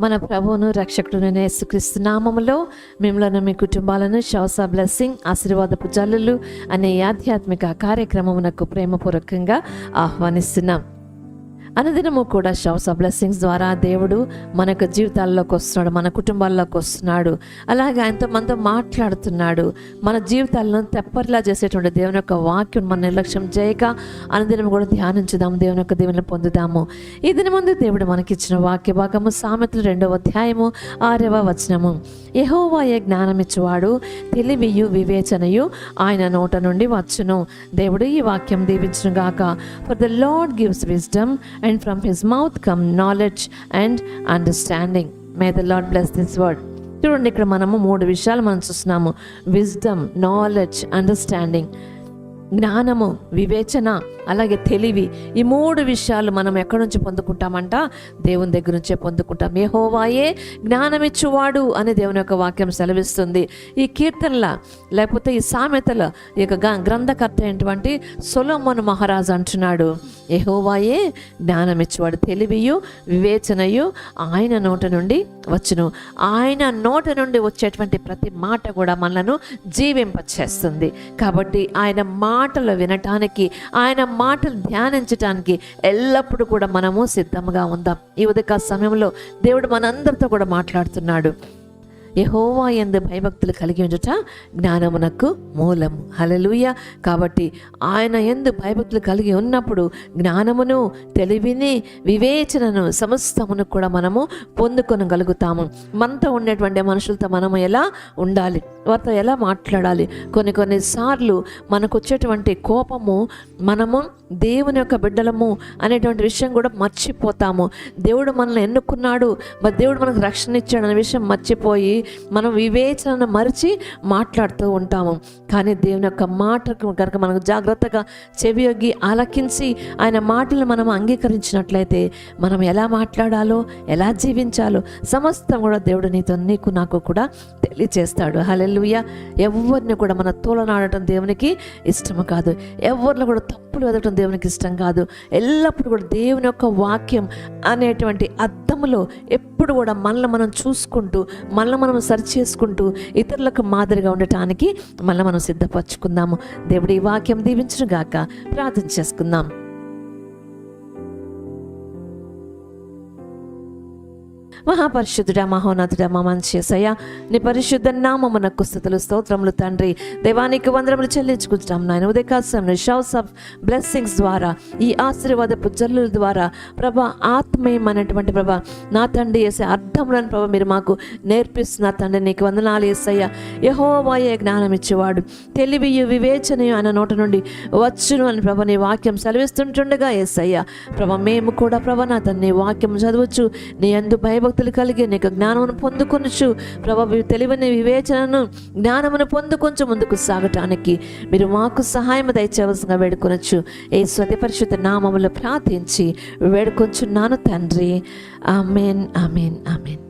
మన ప్రభువును రక్షకుడునైన యేసుక్రీస్తు నామములో మిమ్మలను మీ కుటుంబాలను షవసా బ్లెస్సింగ్ ఆశీర్వాదపు జల్లులు అనే ఆధ్యాత్మిక కార్యక్రమమునకు ప్రేమపూర్వకంగా ఆహ్వానిస్తున్నాం. అనుదినము కూడా షవస్ ఆఫ్ బ్లెస్సింగ్స్ ద్వారా దేవుడు మన యొక్క జీవితాల్లోకి వస్తున్నాడు మన కుటుంబాల్లోకి వస్తున్నాడు. అలాగే ఆయనతో మనతో మాట్లాడుతున్నాడు. మన జీవితాలను తెప్పరిలా చేసేటువంటి దేవుని యొక్క వాక్యం మన నిర్లక్ష్యం చేయక అనుదినం కూడా ధ్యానించుదాము దేవుని యొక్క దేవుని పొందుదాము. ఈ దిన ముందు దేవుడు మనకిచ్చిన వాక్య భాగము సామెతలు రెండవ అధ్యాయము ఆరవ వచనము. యహోవాయ జ్ఞానమిచ్చువాడు తెలివియు వివేచనయు ఆయన నోట నుండి వచ్చును. దేవుడు ఈ వాక్యం దీవించును గాక for the Lord gives wisdom and from his mouth come knowledge and understanding may the Lord bless this word చూడండి ఇక్కడ మనము మూడు విషయాలు మనం చూస్తున్నాము. విజ్డమ్ నాలెడ్జ్ అండర్స్టాండింగ్ జ్ఞానము వివేచన అలాగే తెలివి. ఈ మూడు విషయాలు మనం ఎక్కడి నుంచి పొందుకుంటామంట? దేవుని దగ్గర నుంచే పొందుకుంటాం. ఏ హోవాయే జ్ఞానమిచ్చువాడు అని దేవుని యొక్క వాక్యం సెలవిస్తుంది. ఈ కీర్తనల లేకపోతే ఈ సామెతల ఈ యొక్క గ్రంథకర్త అయినటువంటి సొలొమోను మహారాజు అంటున్నాడు. యహోవాయే జ్ఞానమిచ్చువాడు. తెలివియు వివేచనయు ఆయన నోట నుండి వచ్చును. ఆయన నోట నుండి వచ్చేటువంటి ప్రతి మాట కూడా మనలను జీవింపచేస్తుంది. కాబట్టి ఆయన మాటలు వినటానికి ఆయన మాటలు ధ్యానించటానికి ఎల్లప్పుడూ కూడా మనము సిద్ధంగా ఉందాం. ఈ ఉదక సమయంలో దేవుడు మనందరితో కూడా మాట్లాడుతున్నాడు. యహోవా ఎందు భయభక్తులు కలిగి ఉండుట జ్ఞానమునకు మూలము హలలుయ కాబట్టి ఆయన ఎందు భయభక్తులు కలిగి ఉన్నప్పుడు జ్ఞానమును తెలివిని వివేచనను సమస్తమును కూడా మనము పొందుకొనగలుగుతాము. మనతో ఉండేటువంటి మనుషులతో మనము ఎలా ఉండాలి? వారితో ఎలా మాట్లాడాలి? కొన్ని కొన్ని సార్లు మనకు వచ్చేటువంటి కోపము మనము దేవుని యొక్క బిడ్డలము అనేటువంటి విషయం కూడా మర్చిపోతాము. దేవుడు మనల్ని ఎన్నుకున్నాడు మరి దేవుడు మనకు రక్షణ ఇచ్చాడు అనే విషయం మర్చిపోయి మనం వివేచనను మరిచి మాట్లాడుతూ ఉంటాము. కానీ దేవుని యొక్క మాటకు కనుక మనకు జాగ్రత్తగా చెవియొగ్గి ఆలకించి ఆయన మాటలు మనం అంగీకరించినట్లయితే మనం ఎలా మాట్లాడాలో ఎలా జీవించాలో సమస్తం కూడా దేవుడు నీతో నీకు నాకు కూడా తెలియచేస్తాడు. హలెలుయ ఎవరిని కూడా మన తోలనాడటం దేవునికి ఇష్టము కాదు. ఎవరిని కూడా తప్పులు వెదటం దేవునికి ఇష్టం కాదు. ఎల్లప్పుడూ కూడా దేవుని యొక్క వాక్యం అనేటువంటి అర్థములో ఎప్పుడు కూడా మనల్ని మనం చూసుకుంటూ మనల్ని మనం సరి చేసుకుంటూ ఇతరులకు మాదిరిగా ఉండటానికి మళ్ళీ మనం సిద్ధపరచుకుందాము. దేవుడి ఈ వాక్యం దీవించును గాక ప్రార్థన చేసుకుందాం. మహాపరిశుద్ధుడ మహోన్నతుడ మా మంచేసయ్య నీ పరిశుద్ధ నామమునకు స్థుతులు స్తోత్రములు తండ్రి. దైవానికి వందరములు చెల్లించుకుంటున్నాం నాయన. ఉదయకాశం షౌస్ ఆఫ్ బ్లెస్సింగ్స్ ద్వారా ఈ ఆశీర్వాదపు జల్లుల ద్వారా ప్రభ ఆత్మీయమైనటువంటి ప్రభ నా తండ్రి వేసే అర్థములను ప్రభ మీరు మాకు నేర్పిస్తున్న తండ్రి. నీకు వందనాలు ఏసయ్య యహోవాయే జ్ఞానం ఇచ్చేవాడు. తెలివియు వివేచనయు అన్న నోట నుండి వచ్చును అని ప్రభ నీ వాక్యం సెలవిస్తుంటుండగా ఏసయ్య ప్రభ మేము కూడా ప్రభ నా తన నీ వాక్యం చదవచ్చు. నీ అందు భక్తులు కలిగి నీకు జ్ఞానమును పొందుకొనచ్చు ప్రభా తెలివని వివేచనను జ్ఞానమును పొందుకొంచు ముందుకు సాగటానికి మీరు మాకు సహాయం దయచేవలసిందిగా వేడుకొనొచ్చు. ఏ స్వతి పరిశుద్ధ నామములు ప్రార్థించి వేడుకొంచున్నాను తండ్రి. Amen amen amen.